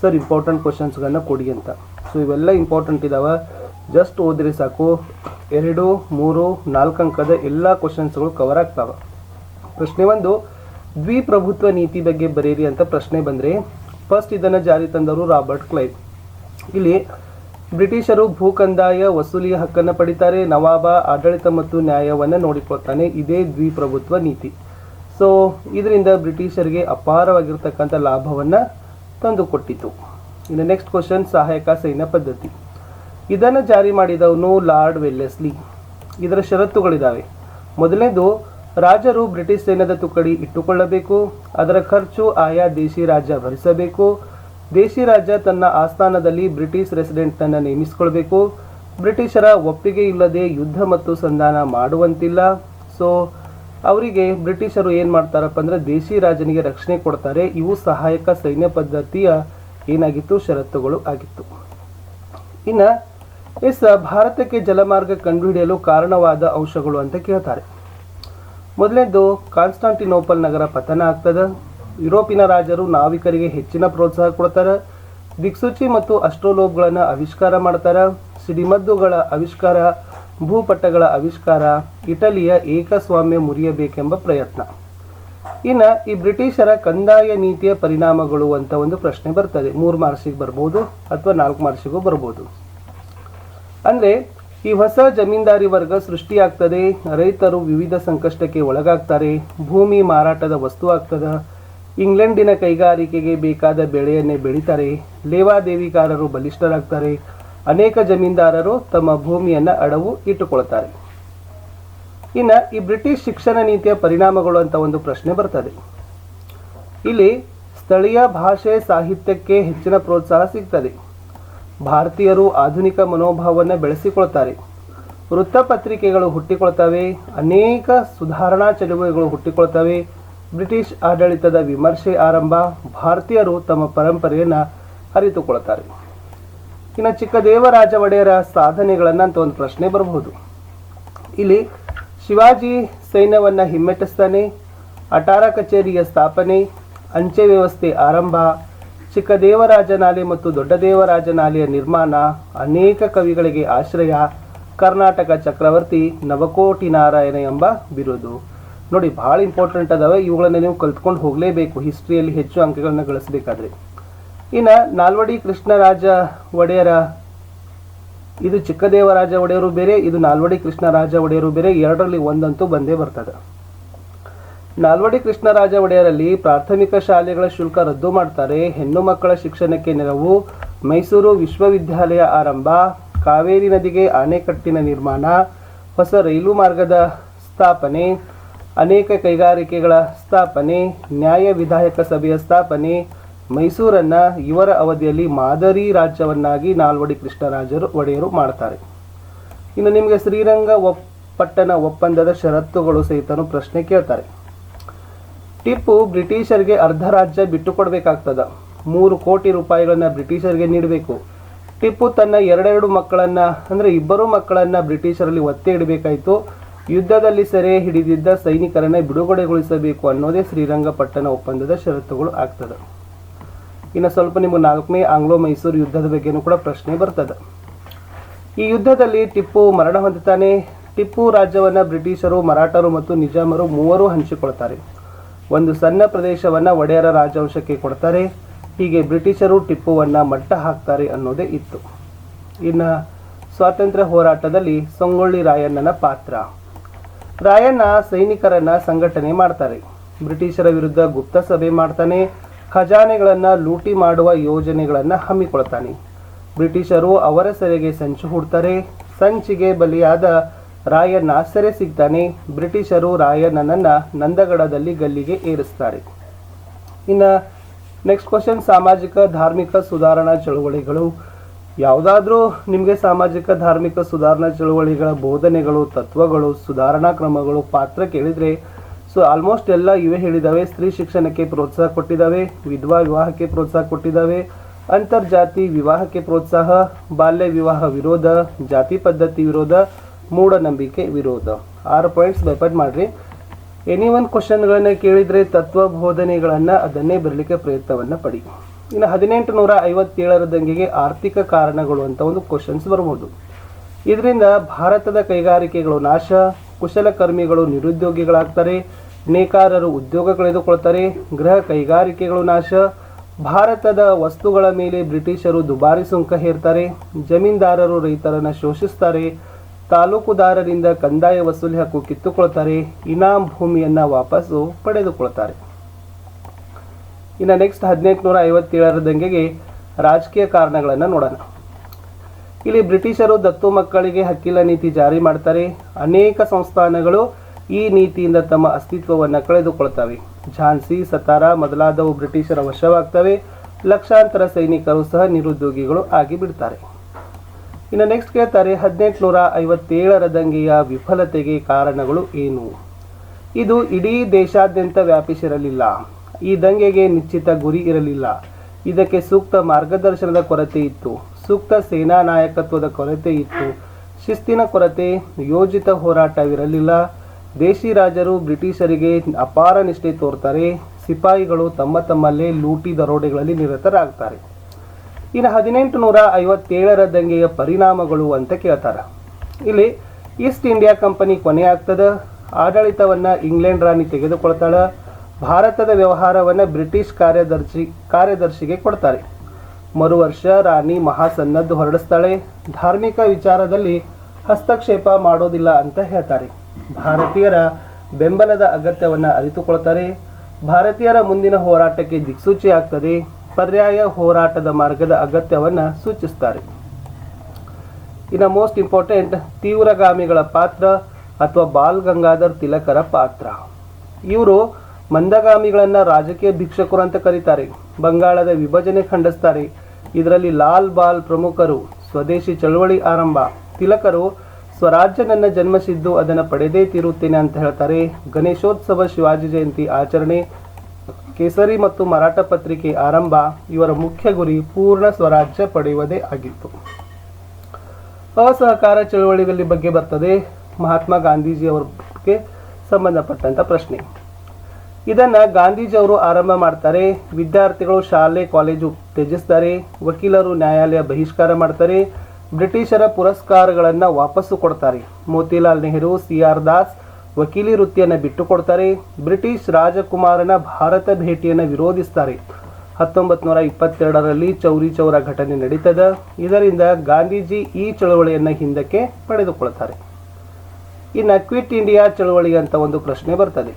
Sir important ಕ್ವಶನ್ಸ್ಗಳನ್ನ ಕೊಡಿ ಅಂತ. So ಇವೆಲ್ಲ ಇಂಪಾರ್ಟೆಂಟ್ ಇದಾವೆ. ಜಸ್ಟ್ ಓದಿರಿ ಸಾಕು. ಎರಡು, ಮೂರು, ನಾಲ್ಕು ಅಂಕದ ಎಲ್ಲ ಕ್ವಶನ್ಸ್ಗಳು ಕವರ್ ಆಗ್ತಾವೆ. ಪ್ರಶ್ನೆ ಒಂದು, ದ್ವಿಪ್ರಭುತ್ವ ನೀತಿ ಬಗ್ಗೆ ಬರೀರಿ ಅಂತ ಪ್ರಶ್ನೆ ಬಂದರೆ ಫಸ್ಟ್ ಇದನ್ನು ಜಾರಿ ತಂದವರು ರಾಬರ್ಟ್ ಕ್ಲೈವ್. ಇಲ್ಲಿ, ಬ್ರಿಟಿಷರು ಭೂ ಕಂದಾಯ ವಸೂಲಿಯ ಹಕ್ಕನ್ನು ಪಡಿತಾರೆ, ನವಾಬ, ಆಡಳಿತ ಮತ್ತು ನ್ಯಾಯವನ್ನು ನೋಡಿಕೊಳ್ತಾನೆ. ಇದೇ ದ್ವಿಪ್ರಭುತ್ವ ನೀತಿ. ಸೊ ಇದರಿಂದ ಬ್ರಿಟಿಷರಿಗೆ ಅಪಾರವಾಗಿರ್ತಕ್ಕಂಥ ಲಾಭವನ್ನು ತಂದುಕೊಟ್ಟಿತು. ಇನ್ನು ನೆಕ್ಸ್ಟ್ ಕ್ವಶನ್ ಸಹಾಯಕ ಸೈನ್ಯ ಪದ್ಧತಿ. ಇದನ್ನು ಜಾರಿ ಮಾಡಿದವನು ಲಾರ್ಡ್ ವೆಲ್ಲೆಸ್ಲಿ. ಇದರ ಷರತ್ತುಗಳಿದ್ದಾವೆ ಮೊದಲನೇದು, ರಾಜರು ಬ್ರಿಟಿಷ್ ಸೈನ್ಯದ ತುಕಡಿ ಇಟ್ಟುಕೊಳ್ಳಬೇಕು. ಅದರ ಖರ್ಚು ಆಯಾ ದೇಶಿ ರಾಜ್ಯ ಭರಿಸಬೇಕು. ದೇಶಿ ರಾಜ್ಯ ತನ್ನ ಆಸ್ಥಾನದಲ್ಲಿ ಬ್ರಿಟಿಷ್ ರೆಸಿಡೆಂಟನ್ನು ನೇಮಿಸಿಕೊಳ್ಬೇಕು. ಬ್ರಿಟಿಷರ ಒಪ್ಪಿಗೆ ಇಲ್ಲದೆ ಯುದ್ಧ ಮತ್ತು ಸಂಧಾನ ಮಾಡುವಂತಿಲ್ಲ. ಸೊ ಅವರಿಗೆ ಬ್ರಿಟಿಷರು ಏನು ಮಾಡ್ತಾರಪ್ಪ ಅಂದರೆ ದೇಶಿ ರಾಜನಿಗೆ ರಕ್ಷಣೆ ಕೊಡ್ತಾರೆ. ಇವು ಸಹಾಯಕ ಸೈನ್ಯ ಪದ್ಧತಿಯ ಏನಾಗಿತ್ತು? ಷರತ್ತುಗಳು ಆಗಿತ್ತು. ಇನ್ನು ಎಸ್, ಭಾರತಕ್ಕೆ ಜಲಮಾರ್ಗ ಕಂಡುಹಿಡಿಯಲು ಕಾರಣವಾದ ಅಂಶಗಳು ಅಂತ ಕೇಳ್ತಾರೆ. ಮೊದಲನೇದು, ಕಾನ್ಸ್ಟಾಂಟಿನೋಪಲ್ ನಗರ ಪತನ ಆಗ್ತದೆ. ಯುರೋಪಿನ ರಾಜರು ನಾವಿಕರಿಗೆ ಹೆಚ್ಚಿನ ಪ್ರೋತ್ಸಾಹ ಕೊಡ್ತಾರೆ. ದಿಕ್ಸೂಚಿ ಮತ್ತು ಅಸ್ಟ್ರೋಲೋಬ್ಗಳನ್ನು ಆವಿಷ್ಕಾರ ಮಾಡ್ತಾರೆ. ಸಿಡಿಮದ್ದುಗಳ ಆವಿಷ್ಕಾರ ಭೂಪಟಗಳ ಆವಿಷ್ಕಾರ ಇಟಲಿಯ ಏಕಸ್ವಾಮ್ಯ ಮುರಿಯಬೇಕೆಂಬ ಪ್ರಯತ್ನ. ಇನ್ನು ಈ ಬ್ರಿಟಿಷರ ಕಂದಾಯ ನೀತಿಯ ಪರಿಣಾಮಗಳು ಅಂತ ಒಂದು ಪ್ರಶ್ನೆ ಬರ್ತದೆ. ಮೂರು ಮಾರ್ಸಿಗೆ ಬರ್ಬೋದು ಅಥವಾ ನಾಲ್ಕು ಮಾರ್ಕ್ಸಿಗೂ ಬರ್ಬೋದು. ಅಂದರೆ ಈ ಹೊಸ ಜಮೀನ್ದಾರಿ ವರ್ಗ ಸೃಷ್ಟಿಯಾಗ್ತದೆ, ರೈತರು ವಿವಿಧ ಸಂಕಷ್ಟಕ್ಕೆ ಒಳಗಾಗ್ತಾರೆ, ಭೂಮಿ ಮಾರಾಟದ ವಸ್ತು ಆಗ್ತದೆ, ಇಂಗ್ಲೆಂಡಿನ ಕೈಗಾರಿಕೆಗೆ ಬೇಕಾದ ಬೆಳೆಯನ್ನೇ ಬೆಳೀತಾರೆ, ಲೇವಾದೇವಿಗಾರರು ಬಲಿಷ್ಠರಾಗ್ತಾರೆ ಅನೇಕ ಜಮೀನ್ದಾರರು ತಮ್ಮ ಭೂಮಿಯನ್ನು ಅಡವು ಇಟ್ಟುಕೊಳ್ತಾರೆ ಇನ್ನು ಈ ಬ್ರಿಟಿಷ್ ಶಿಕ್ಷಣ ನೀತಿಯ ಪರಿಣಾಮಗಳು ಅಂತ ಒಂದು ಪ್ರಶ್ನೆ ಬರ್ತದೆ. ಇಲ್ಲಿ ಸ್ಥಳೀಯ ಭಾಷೆ ಸಾಹಿತ್ಯಕ್ಕೆ ಹೆಚ್ಚಿನ ಪ್ರೋತ್ಸಾಹ ಸಿಗ್ತದೆ. ಭಾರತೀಯರು ಆಧುನಿಕ ಮನೋಭಾವವನ್ನು ಬೆಳೆಸಿಕೊಳ್ತಾರೆ. ವೃತ್ತಪತ್ರಿಕೆಗಳು ಹುಟ್ಟಿಕೊಳ್ತವೆ, ಅನೇಕ ಸುಧಾರಣಾ ಚಳುವಳಿಗಳು ಹುಟ್ಟಿಕೊಳ್ತವೆ. ಬ್ರಿಟಿಷ್ ಆಡಳಿತದ ವಿಮರ್ಶೆ ಆರಂಭ, ಭಾರತೀಯರು ತಮ್ಮ ಪರಂಪರೆಯನ್ನು ಅರಿತುಕೊಳ್ತಾರೆ ಇನ್ನು ಚಿಕ್ಕದೇವರಾಜ ಒಡೆಯರ ಸಾಧನೆಗಳನ್ನು ಅಂತ ಒಂದು ಪ್ರಶ್ನೆ ಬರಬಹುದು. ಇಲ್ಲಿ ಶಿವಾಜಿ ಸೈನ್ಯವನ್ನು ಹಿಮ್ಮೆಟ್ಟಿಸ್ತಾನೆ ಅಟಾರ ಕಚೇರಿಯ ಸ್ಥಾಪನೆ, ಅಂಚೆ ವ್ಯವಸ್ಥೆ ಆರಂಭ, ಚಿಕ್ಕ ದೇವರಾಜನಾಲೆ ಮತ್ತು ದೊಡ್ಡ ದೇವರಾಜನಾಲೆಯ ನಿರ್ಮಾಣ, ಅನೇಕ ಕವಿಗಳಿಗೆ ಆಶ್ರಯ, ಕರ್ನಾಟಕ ಚಕ್ರವರ್ತಿ ನವಕೋಟಿ ನಾರಾಯಣ ಎಂಬ ಬಿರುದು. ನೋಡಿ, ಭಾಳ ಇಂಪಾರ್ಟೆಂಟ್ ಅದಾವೆ, ಇವುಗಳನ್ನು ನೀವು ಕಲ್ತ್ಕೊಂಡು ಹೋಗಲೇಬೇಕು ಹಿಸ್ಟ್ರಿಯಲ್ಲಿ ಹೆಚ್ಚು ಅಂಕಗಳನ್ನ ಗಳಿಸಬೇಕಾದ್ರೆ. ಇನ್ನು ನಾಲ್ವಡಿ ಕೃಷ್ಣರಾಜ ಒಡೆಯರ, ಇದು ಚಿಕ್ಕದೇವರಾಜ ಒಡೆಯರು ಬೇರೆ, ಇದು ನಾಲ್ವಡಿ ಕೃಷ್ಣರಾಜ ಒಡೆಯರು ಬೇರೆ, ಎರಡರಲ್ಲಿ ಒಂದಂತೂ ಬಂದೇ ಬರ್ತದೆ. ನಾಲ್ವಡಿ ಕೃಷ್ಣರಾಜ ಒಡೆಯರಲ್ಲಿ ಪ್ರಾಥಮಿಕ ಶಾಲೆಗಳ ಶುಲ್ಕ ರದ್ದು ಮಾಡ್ತಾರೆ. ಹೆಣ್ಣು ಮಕ್ಕಳ ಶಿಕ್ಷಣಕ್ಕೆ ನೆರವು, ಮೈಸೂರು ವಿಶ್ವವಿದ್ಯಾಲಯ ಆರಂಭ, ಕಾವೇರಿ ನದಿಗೆ ಆಣೆಕಟ್ಟಿನ ನಿರ್ಮಾಣ, ಹೊಸ ರೈಲು ಮಾರ್ಗದ ಸ್ಥಾಪನೆ, ಅನೇಕ ಕೈಗಾರಿಕೆಗಳ ಸ್ಥಾಪನೆ, ನ್ಯಾಯ ವಿಧಾಯಕ ಸಭೆಯ ಸ್ಥಾಪನೆ ಮೈಸೂರನ್ನು ಇವರ ಅವಧಿಯಲ್ಲಿ ಮಾದರಿ ರಾಜ್ಯವನ್ನಾಗಿ ನಾಲ್ವಡಿ ಕೃಷ್ಣರಾಜರು, ಒಡೆಯರು ಮಾಡ್ತಾರೆ. ಇನ್ನು ನಿಮಗೆ ಶ್ರೀರಂಗ ಪಟ್ಟಣ ಒಪ್ಪಂದದ ಷರತ್ತುಗಳು ಸಹಿತನು ಪ್ರಶ್ನೆ ಕೇಳ್ತಾರೆ. ಟಿಪ್ಪು ಬ್ರಿಟಿಷರಿಗೆ ಅರ್ಧ ರಾಜ್ಯ ಬಿಟ್ಟುಕೊಡ್ಬೇಕಾಗ್ತದ. ಮೂರು ಕೋಟಿ ರೂಪಾಯಿಗಳನ್ನ ಬ್ರಿಟಿಷರಿಗೆ ನೀಡಬೇಕು. ಟಿಪ್ಪು ತನ್ನ ಎರಡೆರಡು ಮಕ್ಕಳನ್ನ, ಅಂದರೆ ಇಬ್ಬರು ಮಕ್ಕಳನ್ನ ಬ್ರಿಟಿಷರಲ್ಲಿ ಒತ್ತೆ ಇಡಬೇಕಾಯಿತು. ಯುದ್ಧದಲ್ಲಿ ಸೆರೆ ಹಿಡಿದಿದ್ದ ಸೈನಿಕರನ್ನ ಬಿಡುಗಡೆಗೊಳಿಸಬೇಕು ಅನ್ನೋದೇ ಶ್ರೀರಂಗಪಟ್ಟಣ ಒಪ್ಪಂದದ ಷರತ್ತುಗಳು ಆಗ್ತದೆ. ಇನ್ನು ಸ್ವಲ್ಪ ನಿಮಗೆ ನಾಲ್ಕನೇ ಆಂಗ್ಲೋ ಮೈಸೂರು ಯುದ್ಧದ ಬಗ್ಗೆನೂ ಕೂಡ ಪ್ರಶ್ನೆ ಬರ್ತದೆ. ಈ ಯುದ್ಧದಲ್ಲಿ ಟಿಪ್ಪು ಮರಣ ಹೊಂದುತ್ತಾನೆ ಟಿಪ್ಪು ರಾಜ್ಯವನ್ನು ಬ್ರಿಟಿಷರು, ಮರಾಠರು ಮತ್ತು ನಿಜಾಮರು ಮೂವರು ಹಂಚಿಕೊಳ್ತಾರೆ. ಒಂದು ಸಣ್ಣ ಪ್ರದೇಶವನ್ನು ಒಡೆಯರ ರಾಜವಂಶಕ್ಕೆ ಕೊಡ್ತಾರೆ. ಹೀಗೆ ಬ್ರಿಟಿಷರು ಟಿಪ್ಪುವನ್ನು ಮಟ್ಟ ಹಾಕ್ತಾರೆ ಅನ್ನೋದೇ ಇತ್ತು. ಇನ್ನು ಸ್ವಾತಂತ್ರ್ಯ ಹೋರಾಟದಲ್ಲಿ ಸಂಗೊಳ್ಳಿ ರಾಯಣ್ಣನ ಪಾತ್ರ. ರಾಯಣ್ಣ ಸೈನಿಕರನ್ನ ಸಂಘಟನೆ ಮಾಡ್ತಾರೆ. ಬ್ರಿಟಿಷರ ವಿರುದ್ಧ ಗುಪ್ತ ಸಭೆ ಮಾಡ್ತಾನೆ. ಖಜಾನೆಗಳನ್ನು ಲೂಟಿ ಮಾಡುವ ಯೋಜನೆಗಳನ್ನು ಹಮ್ಮಿಕೊಳ್ತಾನೆ ಬ್ರಿಟಿಷರು ಅವರ ಸೆರೆಗೆ ಸಂಚು ಹುಡ್ತಾರೆ. ಸಂಚಿಗೆ ಬಲಿಯಾದ ರಾಯಣ್ಣ ಸೆರೆ ಸಿಗ್ತಾನೆ. ಬ್ರಿಟಿಷರು ರಾಯಣ್ಣನನ್ನು ನಂದಗಡದಲ್ಲಿ ಗಲ್ಲಿಗೆ ಏರಿಸ್ತಾರೆ. ಇನ್ನು ನೆಕ್ಸ್ಟ್ ಕ್ವಶನ್ ಸಾಮಾಜಿಕ ಧಾರ್ಮಿಕ ಸುಧಾರಣಾ ಚಳುವಳಿಗಳು. ಯಾವುದಾದ್ರೂ ನಿಮಗೆ ಸಾಮಾಜಿಕ ಧಾರ್ಮಿಕ ಸುಧಾರಣಾ ಚಳುವಳಿಗಳ ಬೋಧನೆಗಳು, ತತ್ವಗಳು, ಸುಧಾರಣಾ ಕ್ರಮಗಳು ಪಾತ್ರ ಕೇಳಿದರೆ ಸೊ ಆಲ್ಮೋಸ್ಟ್ ಎಲ್ಲ ಇವೇ ಹೇಳಿದಾವೆ. ಸ್ತ್ರೀ ಶಿಕ್ಷಣಕ್ಕೆ ಪ್ರೋತ್ಸಾಹ ಕೊಟ್ಟಿದ್ದಾವೆ ವಿಧವಾ ವಿವಾಹಕ್ಕೆ ಪ್ರೋತ್ಸಾಹ ಕೊಟ್ಟಿದ್ದಾವೆ ಅಂತರ್ಜಾತಿ ವಿವಾಹಕ್ಕೆ ಪ್ರೋತ್ಸಾಹ, ಬಾಲ್ಯ ವಿವಾಹ ವಿರೋಧ, ಜಾತಿ ಪದ್ಧತಿ ವಿರೋಧ, ಮೂಢನಂಬಿಕೆ ವಿರೋಧ. ಆರು ಪಾಯಿಂಟ್ಸ್ ಬೈಪಾಟ್ ಮಾಡಿರಿ. ಎನಿ ಒನ್ ಕ್ವಶನ್ಗಳನ್ನು ಕೇಳಿದರೆ ತತ್ವ ಬೋಧನೆಗಳನ್ನು ಅದನ್ನೇ ಬರಲಿಕ್ಕೆ ಪ್ರಯತ್ನವನ್ನು ಪಡಿ. ಇನ್ನು ಹದಿನೆಂಟು ನೂರ ಐವತ್ತೇಳರ ದಂಗೆಗೆ ಆರ್ಥಿಕ ಕಾರಣಗಳು ಅಂತ ಒಂದು ಕ್ವಶನ್ಸ್ ಬರ್ಬೋದು. ಇದರಿಂದ ಭಾರತದ ಕೈಗಾರಿಕೆಗಳು ನಾಶ, ಕುಶಲಕರ್ಮಿಗಳು ನಿರುದ್ಯೋಗಿಗಳಾಗ್ತಾರೆ ನೇಕಾರರು ಉದ್ಯೋಗ ಕಳೆದುಕೊಳ್ತಾರೆ, ಗೃಹ ಕೈಗಾರಿಕೆಗಳು ನಾಶ, ಭಾರತದ ವಸ್ತುಗಳ ಮೇಲೆ ಬ್ರಿಟಿಷರು ದುಬಾರಿ ಸುಂಕ ಹೇರ್ತಾರೆ, ಜಮೀನ್ದಾರರು ರೈತರನ್ನು ಶೋಷಿಸ್ತಾರೆ, ತಾಲೂಕುದಾರರಿಂದ ಕಂದಾಯ ವಸೂಲಿ ಹಕ್ಕು ಕಿತ್ತುಕೊಳ್ತಾರೆ, ಇನಾಮ್ ಭೂಮಿಯನ್ನು ವಾಪಸ್ಸು ಪಡೆದುಕೊಳ್ತಾರೆ. ಇನ್ನು ನೆಕ್ಸ್ಟ್ ಹದಿನೆಂಟುನೂರ ಐವತ್ತೇಳರ ದಂಗೆಗೆ ರಾಜಕೀಯ ಕಾರಣಗಳನ್ನು ನೋಡೋಣ. ಇಲ್ಲಿ ಬ್ರಿಟಿಷರು ದತ್ತು ಮಕ್ಕಳಿಗೆ ಹಕ್ಕಿಲ ನೀತಿ ಜಾರಿ ಮಾಡ್ತಾರೆ. ಅನೇಕ ಸಂಸ್ಥಾನಗಳು ಈ ನೀತಿಯಿಂದ ತಮ್ಮ ಅಸ್ತಿತ್ವವನ್ನು ಕಳೆದುಕೊಳ್ತವೆ. ಝಾನ್ಸಿ, ಸತಾರಾ ಮೊದಲಾದವು ಬ್ರಿಟಿಷರ ವಶವಾಗ್ತವೆ. ಲಕ್ಷಾಂತರ ಸೈನಿಕರು ಸಹ ನಿರುದ್ಯೋಗಿಗಳು ಆಗಿಬಿಡ್ತಾರೆ ಇನ್ನು ನೆಕ್ಸ್ಟ್ ಕೇಳ್ತಾರೆ, ಹದಿನೆಂಟುನೂರ ಐವತ್ತೇಳರ ದಂಗೆಯ ವಿಫಲತೆಗೆ ಕಾರಣಗಳು ಏನು? ಇದು ಇಡೀ ದೇಶಾದ್ಯಂತ ವ್ಯಾಪಿಸಿರಲಿಲ್ಲ. ಈ ದಂಗೆಗೆ ನಿಶ್ಚಿತ ಗುರಿ ಇರಲಿಲ್ಲ. ಇದಕ್ಕೆ ಸೂಕ್ತ ಮಾರ್ಗದರ್ಶನದ ಕೊರತೆ ಇತ್ತು. ಸೂಕ್ತ ಸೇನಾ ನಾಯಕತ್ವದ ಕೊರತೆ ಇತ್ತು. ಶಿಸ್ತಿನ ಕೊರತೆ, ಯೋಜಿತ ಹೋರಾಟವಿರಲಿಲ್ಲ. ದೇಶಿ ರಾಜರು ಬ್ರಿಟಿಷರಿಗೆ ಅಪಾರ ನಿಷ್ಠೆ ತೋರ್ತಾರೆ. ಸಿಪಾಯಿಗಳು ತಮ್ಮ ತಮ್ಮಲ್ಲೇ ಲೂಟಿ ದರೋಡೆಗಳಲ್ಲಿ ನಿರತರಾಗ್ತಾರೆ. ಇನ್ನು ಹದಿನೆಂಟು ನೂರ ಐವತ್ತೇಳರ ದಂಗೆಯ ಪರಿಣಾಮಗಳು ಅಂತ ಕೇಳ್ತಾರೆ. ಇಲ್ಲಿ ಈಸ್ಟ್ ಇಂಡಿಯಾ ಕಂಪನಿ ಕೊನೆ ಆಗ್ತದ. ಆಡಳಿತವನ್ನು ಇಂಗ್ಲೆಂಡ್ ರಾಣಿ ತೆಗೆದುಕೊಳ್ತಾಳೆ. ಭಾರತದ ವ್ಯವಹಾರವನ್ನು ಬ್ರಿಟಿಷ್ ಕಾರ್ಯದರ್ಶಿ, ಕಾರ್ಯದರ್ಶಿಗೆ ಕೊಡ್ತಾರೆ. ಮರು ವರ್ಷ ರಾಣಿ ಮಹಾಸನ್ನದ್ದು ಹೊರಡಿಸ್ತಾಳೆ. ಧಾರ್ಮಿಕ ವಿಚಾರದಲ್ಲಿ ಹಸ್ತಕ್ಷೇಪ ಮಾಡೋದಿಲ್ಲ ಅಂತ ಹೇಳ್ತಾರೆ. ಭಾರತೀಯರ ಬೆಂಬಲದ ಅಗತ್ಯವನ್ನು ಅರಿತುಕೊಳ್ತಾರೆ. ಭಾರತೀಯರ ಮುಂದಿನ ಹೋರಾಟಕ್ಕೆ ದಿಕ್ಸೂಚಿ ಆಗ್ತದೆ ಪರ್ಯಾಯ ಹೋರಾಟದ ಮಾರ್ಗದ ಅಗತ್ಯವನ್ನು ಸೂಚಿಸ್ತಾರೆ. ಇನ್ನು ಮೋಸ್ಟ್ ಇಂಪಾರ್ಟೆಂಟ್ ತೀವ್ರಗಾಮಿಗಳ ಪಾತ್ರ ಅಥವಾ ಬಾಲ್ ಗಂಗಾಧರ್ ತಿಲಕರ ಪಾತ್ರ. ಇವರು ಮಂದಗಾಮಿಗಳನ್ನು ರಾಜಕೀಯ ಭಿಕ್ಷಕರು ಅಂತ ಕರೀತಾರೆ. ಬಂಗಾಳದ ವಿಭಜನೆ ಖಂಡಿಸ್ತಾರೆ. ಇದರಲ್ಲಿ ಲಾಲ್ ಬಾಲ್ ಪ್ರಮುಖರು, ಸ್ವದೇಶಿ ಚಳವಳಿ ಆರಂಭ, ತಿಲಕರು ಸ್ವರಾಜ್ಯ ನನ್ನ ಜನ್ಮಸಿದ್ದು, ಅದನ್ನು ಪಡೆದೇ ತೀರುತ್ತೇನೆ ಅಂತ ಹೇಳ್ತಾರೆ. ಗಣೇಶೋತ್ಸವ ಶಿವಾಜಿ ಜಯಂತಿ ಆಚರಣೆ, ಕೇಸರಿ ಮತ್ತು ಮರಾಠ ಪತ್ರಿಕೆ ಆರಂಭ, ಇವರ ಮುಖ್ಯ ಗುರಿ ಪೂರ್ಣ ಸ್ವರಾಜ್ಯ ಪಡೆಯುವುದೇ ಆಗಿತ್ತು. ಅಸಹಕಾರ ಚಳವಳಿಗಳ ಬಗ್ಗೆ ಬರ್ತದೆ. ಮಹಾತ್ಮ ಗಾಂಧೀಜಿಯವರಿಗೆ ಸಂಬಂಧಪಟ್ಟಂತ ಪ್ರಶ್ನೆ. ಇದನ್ನ ಗಾಂಧೀಜಿಯವರು ಆರಂಭ ಮಾಡ್ತಾರೆ. ವಿದ್ಯಾರ್ಥಿಗಳು ಶಾಲೆ, ಕಾಲೇಜು ತ್ಯಜಿಸ್ತಾರೆ. ವಕೀಲರು ನ್ಯಾಯಾಲಯ ಬಹಿಷ್ಕಾರ ಮಾಡ್ತಾರೆ. ಬ್ರಿಟಿಷರ ಪುರಸ್ಕಾರಗಳನ್ನು ವಾಪಸ್ಸು ಕೊಡ್ತಾರೆ. ಮೋತಿಲಾಲ್ ನೆಹರು ಸಿ ಆರ್ ದಾಸ್ ವಕೀಲಿ ವೃತ್ತಿಯನ್ನು ಬಿಟ್ಟು ಕೊಡ್ತಾರೆ ಬ್ರಿಟಿಷ್ ರಾಜಕುಮಾರನ ಭಾರತ ಭೇಟಿಯನ್ನು ವಿರೋಧಿಸ್ತಾರೆ. ಹತ್ತೊಂಬತ್ತು ನೂರ ಇಪ್ಪತ್ತೆರಡರಲ್ಲಿ ಚೌರಿ ಚೌರ ಘಟನೆ ನಡೀತದ. ಇದರಿಂದ ಗಾಂಧೀಜಿ ಈ ಚಳವಳಿಯನ್ನು ಹಿಂದಕ್ಕೆ ಪಡೆದುಕೊಳ್ತಾರೆ. ಇನ್ನು ಕ್ವಿಟ್ ಇಂಡಿಯಾ ಚಳವಳಿ ಅಂತ ಒಂದು ಪ್ರಶ್ನೆ ಬರ್ತದೆ.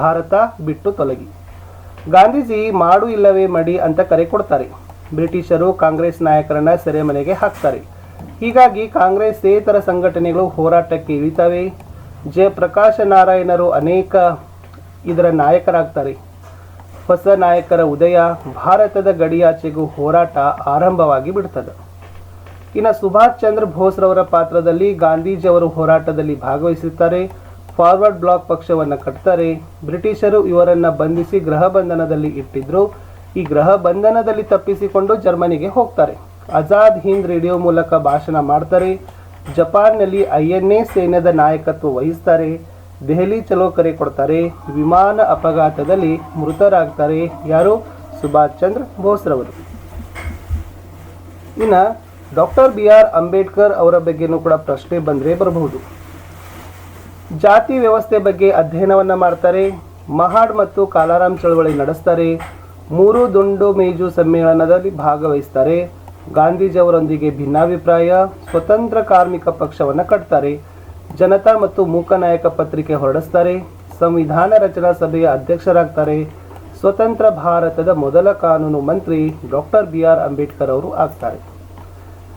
ಭಾರತ ಬಿಟ್ಟು ತೊಲಗಿ. ಗಾಂಧೀಜಿ ಮಾಡು ಇಲ್ಲವೇ ಮಡಿ ಅಂತ ಕರೆ ಕೊಡ್ತಾರೆ. ಬ್ರಿಟಿಷರು ಕಾಂಗ್ರೆಸ್ ನಾಯಕರನ್ನ ಸೆರೆಮನೆಗೆ ಹಾಕ್ತಾರೆ. ಹೀಗಾಗಿ ಕಾಂಗ್ರೆಸ್ಸೇತರ ಸಂಘಟನೆಗಳು ಹೋರಾಟಕ್ಕೆ ಇಳಿತವೆ. ಜಯಪ್ರಕಾಶ ನಾರಾಯಣರು ಅನೇಕ ಇದರ ನಾಯಕರಾಗ್ತಾರೆ. ಹೊಸ ನಾಯಕರ ಉದಯ ಭಾರತದ ಗಡಿಯಾಚೆಗೂ ಹೋರಾಟ ಆರಂಭವಾಗಿ ಬಿಡ್ತದೆ. ಇನ್ನು ಸುಭಾಷ್ ಚಂದ್ರ ಬೋಸ್ರವರ ಪಾತ್ರದಲ್ಲಿ ಗಾಂಧೀಜಿಯವರು ಹೋರಾಟದಲ್ಲಿ ಭಾಗವಹಿಸುತ್ತಾರೆ ಫಾರ್ವರ್ಡ್ ಬ್ಲಾಕ್ ಪಕ್ಷವನ್ನು ಕಟ್ತಾರೆ. ಬ್ರಿಟಿಷರು ಇವರನ್ನು ಬಂಧಿಸಿ ಗೃಹ ಬಂಧನದಲ್ಲಿ ಇಟ್ಟಿದ್ರು. ಈ ಗೃಹ ಬಂಧನದಲ್ಲಿ ತಪ್ಪಿಸಿಕೊಂಡು ಜರ್ಮನಿಗೆ ಹೋಗ್ತಾರೆ. ಆಜಾದ್ ಹಿಂದ್ ರೇಡಿಯೋ ಮೂಲಕ ಭಾಷಣ ಮಾಡ್ತಾರೆ. ಜಪಾನ್ನಲ್ಲಿ ಐ ಎನ್ ಎ ಸೈನ್ಯದ ನಾಯಕತ್ವ ವಹಿಸ್ತಾರೆ. ದೆಹಲಿ ಚಲೋ ಕರೆ ಕೊಡ್ತಾರೆ. ವಿಮಾನ ಅಪಘಾತದಲ್ಲಿ ಮೃತರಾಗ್ತಾರೆ. ಯಾರು? ಸುಭಾಷ್ ಚಂದ್ರ ಬೋಸ್ರವರು ಇನ್ನು ಡಾಕ್ಟರ್ ಬಿ ಆರ್ ಅಂಬೇಡ್ಕರ್ ಅವರ ಬಗ್ಗೆನೂ ಕೂಡ ಪ್ರಶ್ನೆ ಬಂದರೆ ಬರಬಹುದು. ಜಾತಿ ವ್ಯವಸ್ಥೆ ಬಗ್ಗೆ ಅಧ್ಯಯನವನ್ನು ಮಾಡ್ತಾರೆ. ಮಹಾಡ್ ಮತ್ತು ಕಾಲಾರಾಮ್ ಚಳವಳಿ ನಡೆಸ್ತಾರೆ. ಮೂರು ದುಂಡು ಮೇಜು ಸಮ್ಮೇಳನದಲ್ಲಿ ಭಾಗವಹಿಸ್ತಾರೆ. ಗಾಂಧೀಜಿಯವರೊಂದಿಗೆ ಭಿನ್ನಾಭಿಪ್ರಾಯ, ಸ್ವತಂತ್ರ ಕಾರ್ಮಿಕ ಪಕ್ಷವನ್ನು ಕಟ್ತಾರೆ, ಜನತಾ ಮತ್ತು ಮೂಕನಾಯಕ ಪತ್ರಿಕೆ ಹೊರಡಿಸ್ತಾರೆ, ಸಂವಿಧಾನ ರಚನಾ ಸಭೆಯ ಅಧ್ಯಕ್ಷರಾಗ್ತಾರೆ, ಸ್ವತಂತ್ರ ಭಾರತದ ಮೊದಲ ಕಾನೂನು ಮಂತ್ರಿ ಡಾಕ್ಟರ್ ಬಿ ಆರ್ ಅಂಬೇಡ್ಕರ್ ಅವರು ಆಗ್ತಾರೆ.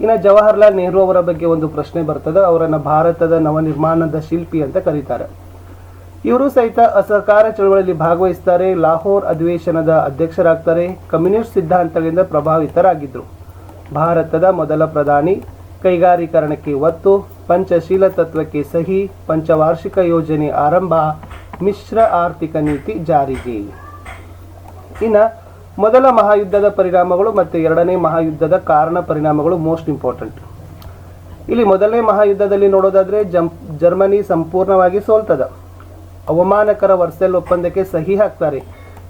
ಇನ್ನು ಜವಾಹರ್ಲಾಲ್ ನೆಹರು ಅವರ ಬಗ್ಗೆ ಒಂದು ಪ್ರಶ್ನೆ ಬರ್ತದೆ, ಅವರನ್ನು ಭಾರತದ ನವನಿರ್ಮಾಣದ ಶಿಲ್ಪಿ ಅಂತ ಕರೀತಾರೆ. ಇವರು ಸಹಿತ ಅಸಹಕಾರ ಚಳವಳಿಯಲ್ಲಿ ಭಾಗವಹಿಸ್ತಾರೆ, ಲಾಹೋರ್ ಅಧಿವೇಶನದ ಅಧ್ಯಕ್ಷರಾಗ್ತಾರೆ, ಕಮ್ಯುನಿಸ್ಟ್ ಸಿದ್ಧಾಂತಗಳಿಂದ ಪ್ರಭಾವಿತರಾಗಿದ್ದರು ಭಾರತದ ಮೊದಲ ಪ್ರಧಾನಿ. ಕೈಗಾರೀಕರಣಕ್ಕೆ ಒತ್ತು, ಪಂಚಶೀಲ ತತ್ವಕ್ಕೆ ಸಹಿ, ಪಂಚವಾರ್ಷಿಕ ಯೋಜನೆ ಆರಂಭ, ಮಿಶ್ರ ಆರ್ಥಿಕ ನೀತಿ ಜಾರಿಗೆ. ಇನ್ನು ಮೊದಲ ಮಹಾಯುದ್ಧದ ಪರಿಣಾಮಗಳು ಮತ್ತು ಎರಡನೇ ಮಹಾಯುದ್ಧದ ಕಾರಣ ಪರಿಣಾಮಗಳು ಮೋಸ್ಟ್ ಇಂಪಾರ್ಟೆಂಟ್. ಇಲ್ಲಿ ಮೊದಲನೇ ಮಹಾಯುದ್ಧದಲ್ಲಿ ನೋಡೋದಾದ್ರೆ ಜಂ, ಜರ್ಮನಿ ಸಂಪೂರ್ಣವಾಗಿ ಸೋಲ್ತದ. ಅವಮಾನಕರ ವರ್ಸೆಲ್ ಒಪ್ಪಂದಕ್ಕೆ ಸಹಿ ಹಾಕ್ತಾರೆ.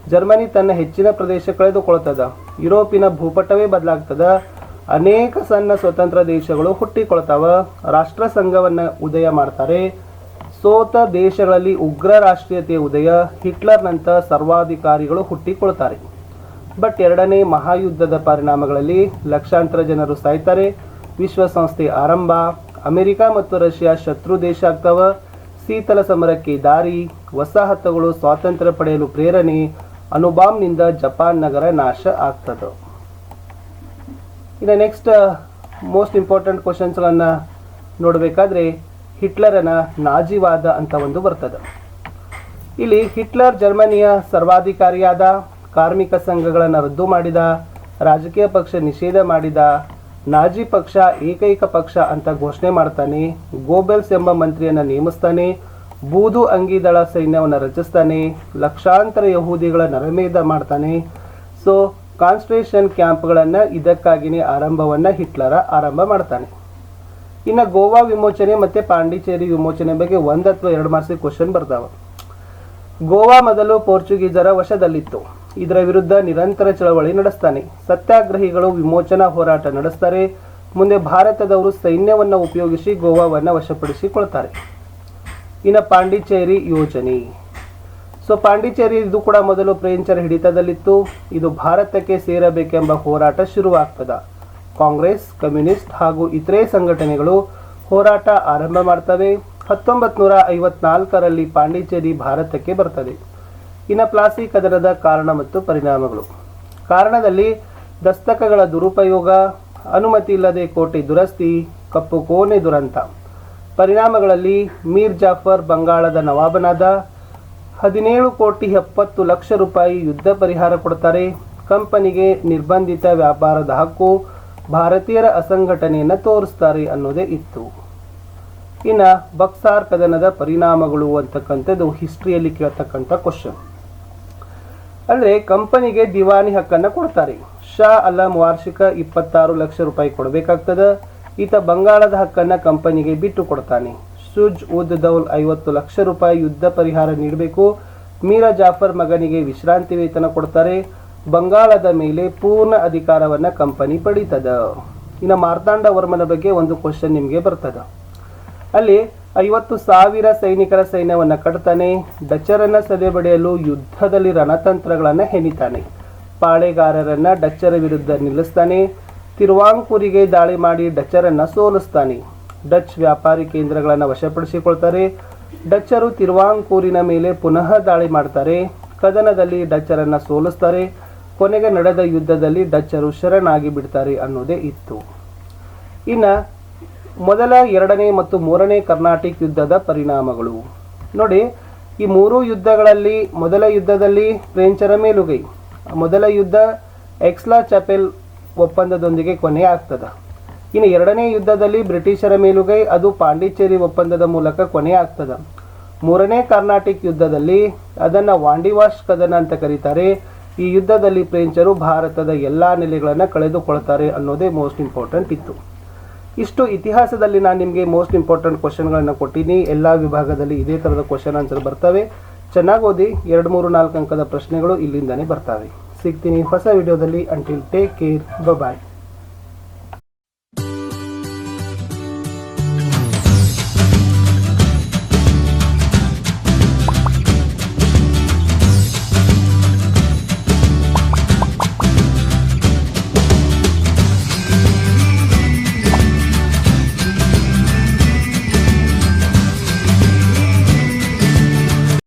ಜರ್ಮನಿ ತನ್ನ ಹೆಚ್ಚಿನ ಪ್ರದೇಶ ಕಳೆದುಕೊಳ್ತದ. ಯುರೋಪಿನ ಭೂಪಟವೇ ಬದಲಾಗ್ತದ. ಅನೇಕ ಸಣ್ಣ ಸ್ವತಂತ್ರ ದೇಶಗಳು ಹುಟ್ಟಿಕೊಳ್ತಾವ. ರಾಷ್ಟ್ರ ಸಂಘವನ್ನ ಉದಯ ಮಾಡ್ತಾರೆ. ಸೋತ ದೇಶಗಳಲ್ಲಿ ಉಗ್ರ ರಾಷ್ಟ್ರೀಯತೆಯ ಉದಯ, ಹಿಟ್ಲರ್ನಂಥ ಸರ್ವಾಧಿಕಾರಿಗಳು ಹುಟ್ಟಿಕೊಳ್ತಾರೆ. ಬಟ್ ಎರಡನೇ ಮಹಾಯುದ್ಧದ ಪರಿಣಾಮಗಳಲ್ಲಿ ಲಕ್ಷಾಂತರ ಜನರು ಸಾಯ್ತಾರೆ. ವಿಶ್ವಸಂಸ್ಥೆ ಆರಂಭ, ಅಮೆರಿಕ ಮತ್ತು ರಷ್ಯಾ ಶತ್ರು ದೇಶ ಆಗ್ತಾವ. ಶೀತಲ ಸಮರಕ್ಕೆ ದಾರಿ, ವಸಾಹತುಗಳು ಸ್ವಾತಂತ್ರ್ಯ ಪಡೆಯಲು ಪ್ರೇರಣೆ, ಅನುಬಾಮ್ನಿಂದ ಜಪಾನ್ ನಗರ ನಾಶ ಆಗ್ತದ. ಇನ್ನು ನೆಕ್ಸ್ಟ್ ಮೋಸ್ಟ್ ಇಂಪಾರ್ಟೆಂಟ್ ಕ್ವಶನ್ಸ್ಗಳನ್ನು ನೋಡಬೇಕಾದ್ರೆ ಹಿಟ್ಲರನ ನಾಜಿವಾದ ಅಂತ ಒಂದು ಬರ್ತದೆ. ಇಲ್ಲಿ ಹಿಟ್ಲರ್ ಜರ್ಮನಿಯ ಸರ್ವಾಧಿಕಾರಿಯಾದ, ಕಾರ್ಮಿಕ ಸಂಘಗಳನ್ನು ರದ್ದು ಮಾಡಿದ, ರಾಜಕೀಯ ಪಕ್ಷ ನಿಷೇಧ ಮಾಡಿದ, ನಾಜಿ ಪಕ್ಷ, ಏಕೈಕ ಪಕ್ಷ ಅಂತ ಘೋಷಣೆ ಮಾಡ್ತಾನೆ, ಗೋಬೆಲ್ಸ್ ಎಂಬ ಮಂತ್ರಿಯನ್ನು ನೇಮಿಸ್ತಾನೆ, ಬೂದು ಅಂಗಿದಳ ಸೈನ್ಯವನ್ನು ರಚಿಸ್ತಾನೆ, ಲಕ್ಷಾಂತರ ಯಹೂದಿಗಳ ನರಮೇಧ ಮಾಡ್ತಾನೆ. ಸೊ ಕಾನ್ಸಂಟ್ರೇಷನ್ ಕ್ಯಾಂಪ್ಗಳನ್ನು ಇದಕ್ಕಾಗಿನೇ ಆರಂಭವನ್ನು ಹಿಟ್ಲರ ಆರಂಭ ಮಾಡ್ತಾನೆ. ಇನ್ನು ಗೋವಾ ವಿಮೋಚನೆ ಮತ್ತು ಪಾಂಡಿಚೇರಿ ವಿಮೋಚನೆ ಬಗ್ಗೆ ಒಂದು ಅಥವಾ ಎರಡು ಮಾರ್ಕ್ಸಿಗೆ ಕ್ವಶನ್ ಬರ್ತಾವೆ. ಗೋವಾ ಮೊದಲು ಪೋರ್ಚುಗೀಸರ ವಶದಲ್ಲಿತ್ತು. ಇದರ ವಿರುದ್ಧ ನಿರಂತರ ಚಳವಳಿ ನಡೆಸ್ತಾನೆ. ಸತ್ಯಾಗ್ರಹಿಗಳು ವಿಮೋಚನಾ ಹೋರಾಟ ನಡೆಸ್ತಾರೆ. ಮುಂದೆ ಭಾರತದವರು ಸೈನ್ಯವನ್ನು ಉಪಯೋಗಿಸಿ ಗೋವಾವನ್ನು ವಶಪಡಿಸಿಕೊಳ್ತಾರೆ. ಇನ್ನು ಪಾಂಡಿಚೇರಿ ಯೋಜನೆ. ಸೊ ಪಾಂಡಿಚೇರಿ ಇದು ಕೂಡ ಮೊದಲು ಪ್ರೇಂಚರ ಹಿಡಿತದಲ್ಲಿತ್ತು. ಇದು ಭಾರತಕ್ಕೆ ಸೇರಬೇಕೆಂಬ ಹೋರಾಟ ಶುರುವಾಗ್ತದ. ಕಾಂಗ್ರೆಸ್, ಕಮ್ಯುನಿಸ್ಟ್ ಹಾಗೂ ಇತರೆ ಸಂಘಟನೆಗಳು ಹೋರಾಟ ಆರಂಭ ಮಾಡ್ತವೆ. ಹತ್ತೊಂಬತ್ತು ನೂರ ಐವತ್ನಾಲ್ಕರಲ್ಲಿ ಪಾಂಡಿಚೇರಿ ಭಾರತಕ್ಕೆ ಬರ್ತದೆ. ಇನ್ನು ಪ್ಲಾಸಿ ಕದನದ ಕಾರಣ ಮತ್ತು ಪರಿಣಾಮಗಳು. ಕಾರಣದಲ್ಲಿ ದಸ್ತಕಗಳ ದುರುಪಯೋಗ, ಅನುಮತಿ ಇಲ್ಲದೆ ಕೋಟೆ ದುರಸ್ತಿ, ಕಪ್ಪು ಕೋಣೆ ದುರಂತ. ಪರಿಣಾಮಗಳಲ್ಲಿ ಮೀರ್ ಜಾಫರ್ ಬಂಗಾಳದ ನವಾಬನಾದ ಹದಿನೇಳು ಕೋಟಿ ಎಪ್ಪತ್ತು ಲಕ್ಷ ರೂಪಾಯಿ ಯುದ್ಧ ಪರಿಹಾರ ಕೊಡ್ತಾರೆ. ಕಂಪನಿಗೆ ನಿರ್ಬಂಧಿತ ವ್ಯಾಪಾರದ ಹಕ್ಕು ಭಾರತೀಯರ ಅಸಂಘಟನೆಯನ್ನು ತೋರಿಸ್ತಾರೆ ಅನ್ನೋದೇ ಇತ್ತು. ಇನ್ನು ಬಕ್ಸಾರ್ ಕದನದ ಪರಿಣಾಮಗಳು ಅಂತಕ್ಕಂಥದ್ದು ಹಿಸ್ಟ್ರಿಯಲ್ಲಿ ಕೇಳ್ತಕ್ಕಂಥ ಕ್ವಶನ್ ಅಂದರೆ ಕಂಪನಿಗೆ ದಿವಾನಿ ಹಕ್ಕನ್ನು ಕೊಡ್ತಾರೆ. ಶಾ ಅಲಂ ವಾರ್ಷಿಕ ಇಪ್ಪತ್ತಾರು ಲಕ್ಷ ರೂಪಾಯಿ ಕೊಡಬೇಕಾಗ್ತದೆ. ಈತ ಬಂಗಾಳದ ಹಕ್ಕನ್ನು ಕಂಪನಿಗೆ ಬಿಟ್ಟು ಕೊಡ್ತಾನೆ. ಸುಜ್ ಉದ್ ದೌಲ್ ಐವತ್ತು ಲಕ್ಷ ರೂಪಾಯಿ ಯುದ್ಧ ಪರಿಹಾರ ನೀಡಬೇಕು. ಮೀರಾ ಜಾಫರ್ ಮಗನಿಗೆ ವಿಶ್ರಾಂತಿ ವೇತನ ಕೊಡ್ತಾರೆ. ಬಂಗಾಳದ ಮೇಲೆ ಪೂರ್ಣ ಅಧಿಕಾರವನ್ನು ಕಂಪನಿ ಪಡೀತದ. ಇನ್ನು ಮಾರ್ತಾಂಡ ವರ್ಮನ ಬಗ್ಗೆ ಒಂದು ಕ್ವಶನ್ ನಿಮಗೆ ಬರ್ತದ. ಅಲ್ಲಿ ಐವತ್ತು ಸಾವಿರ ಸೈನಿಕರ ಸೈನ್ಯವನ್ನು ಕಟ್ತಾನೆ. ಡಚ್ಚರನ್ನ ಸದೆಬಡಿಯಲು ಯುದ್ಧದಲ್ಲಿ ರಣತಂತ್ರಗಳನ್ನು ಹೆಣಿತಾನೆ ಪಾಳೆಗಾರರನ್ನ ಡಚ್ಚರ ವಿರುದ್ಧ ನಿಲ್ಲಿಸ್ತಾನೆ. ತಿರುವಾಂಕೂರಿಗೆ ದಾಳಿ ಮಾಡಿ ಡಚ್ಚರನ್ನ ಸೋಲಿಸ್ತಾನೆ. ಡಚ್ ವ್ಯಾಪಾರಿ ಕೇಂದ್ರಗಳನ್ನು ವಶಪಡಿಸಿಕೊಳ್ತಾರೆ. ಡಚ್ಚರು ತಿರುವಾಂಕೂರಿನ ಮೇಲೆ ಪುನಃ ದಾಳಿ ಮಾಡ್ತಾರೆ. ಕದನದಲ್ಲಿ ಡಚ್ಚರನ್ನು ಸೋಲಿಸ್ತಾರೆ. ಕೊನೆಗೆ ನಡೆದ ಯುದ್ಧದಲ್ಲಿ ಡಚ್ಚರು ಶರಣಾಗಿ ಬಿಡ್ತಾರೆ ಅನ್ನೋದೇ ಇತ್ತು. ಇನ್ನು ಮೊದಲ ಎರಡನೇ ಮತ್ತು ಮೂರನೇ ಕರ್ನಾಟಿಕ್ ಯುದ್ಧದ ಪರಿಣಾಮಗಳು. ನೋಡಿ, ಈ ಮೂರು ಯುದ್ಧಗಳಲ್ಲಿ ಮೊದಲ ಯುದ್ಧದಲ್ಲಿ ಫ್ರೆಂಚರ ಮೇಲುಗೈ, ಮೊದಲ ಯುದ್ಧ ಎಕ್ಸ್ಲಾ ಚಾಪೆಲ್ ಒಪ್ಪಂದದೊಂದಿಗೆ ಕೊನೆ ಆಗ್ತದೆ ಇನ್ನು ಎರಡನೇ ಯುದ್ಧದಲ್ಲಿ ಬ್ರಿಟಿಷರ ಮೇಲುಗೈ, ಅದು ಪಾಂಡಿಚೇರಿ ಒಪ್ಪಂದದ ಮೂಲಕ ಕೊನೆ ಆಗ್ತದೆ ಮೂರನೇ ಕರ್ನಾಟಕ ಯುದ್ಧದಲ್ಲಿ ಅದನ್ನು ವಾಂಡಿವಾಶ್ ಕದನ ಅಂತ ಕರೀತಾರೆ. ಈ ಯುದ್ಧದಲ್ಲಿ ಪ್ರೇಂಚರು ಭಾರತದ ಎಲ್ಲ ನೆಲೆಗಳನ್ನು ಕಳೆದುಕೊಳ್ತಾರೆ ಅನ್ನೋದೇ ಮೋಸ್ಟ್ ಇಂಪಾರ್ಟೆಂಟ್ ಇತ್ತು. ಇಷ್ಟು ಇತಿಹಾಸದಲ್ಲಿ ನಾನು ನಿಮಗೆ ಮೋಸ್ಟ್ ಇಂಪಾರ್ಟೆಂಟ್ ಕ್ವಶನ್ಗಳನ್ನು ಕೊಟ್ಟಿನಿ. ಎಲ್ಲ ವಿಭಾಗದಲ್ಲಿ ಇದೇ ಥರದ ಕ್ವಶನ್ ಆನ್ಸರ್ ಬರ್ತವೆ. ಚೆನ್ನಾಗಿ ಓದಿ. ಎರಡು, ಮೂರು, ನಾಲ್ಕು ಅಂಕದ ಪ್ರಶ್ನೆಗಳು ಇಲ್ಲಿಂದನೇ ಬರ್ತವೆ. ಸಿಗ್ತೀನಿ ಹೊಸ ವಿಡಿಯೋದಲ್ಲಿ. Until take care bye